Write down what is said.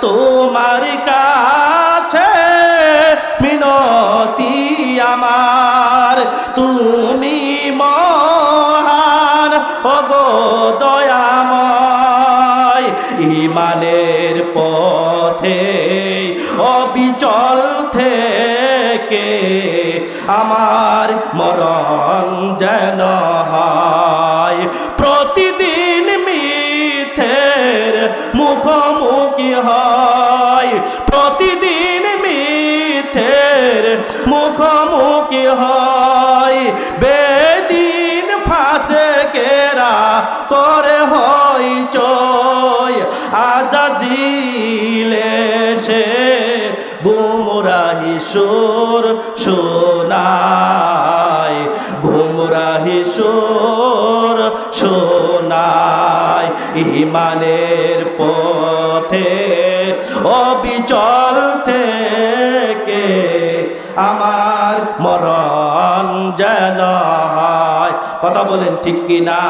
তোমার কাছে মিনতি আমার। তুমি মহান, ওগো দয়াময়, ইমানের পথে, অবিচল থেকে আমার মরণ যেন হয়। মুখোমুখি হয়। প্রতিদিন মিথের মুখোমুখি হয়। বেদিন ফাঁসে কেরা করে হয় চয়। আজাজিলে গুমরাহি সুর শোনায়। গুমরাহি সুর ইমানের পথে অবিচল থেকে আমার মরণ যেন কথা বলেন ঠিক কিনা?